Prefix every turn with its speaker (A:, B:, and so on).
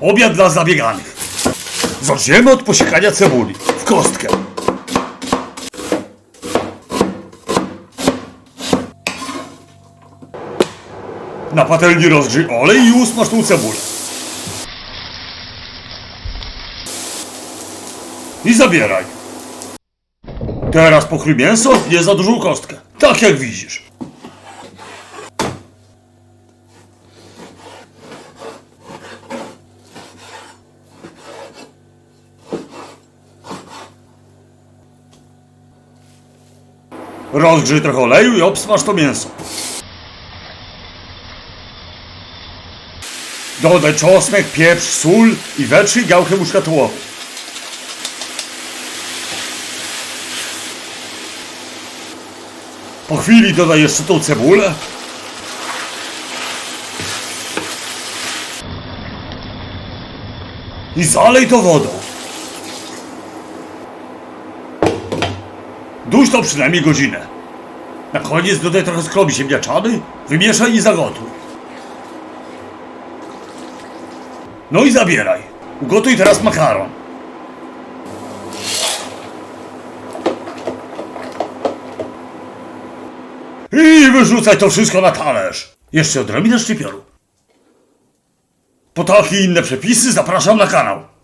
A: Obiad dla zabieganych. Zaczniemy od posiekania cebuli. W kostkę. Na patelni rozgrzyj olej i usmaż tą cebulę. I zabieraj. Teraz pokrój mięso, nie za dużą kostkę. Tak jak widzisz. Rozgrzyj trochę oleju i obsmaż to mięso. Dodaj czosnek, pieprz, sól i wetrzyj gałkę muszkatołową. Po chwili dodaj jeszcze tą cebulę. I zalej to wodą. Duś to przynajmniej godzinę. Na koniec dodaj trochę skrobi ziemniaczany, wymieszaj i zagotuj. No i zabieraj. Ugotuj teraz makaron. I wyrzucaj to wszystko na talerz. Jeszcze odrobinę szczypioru. Po takie inne przepisy zapraszam na kanał.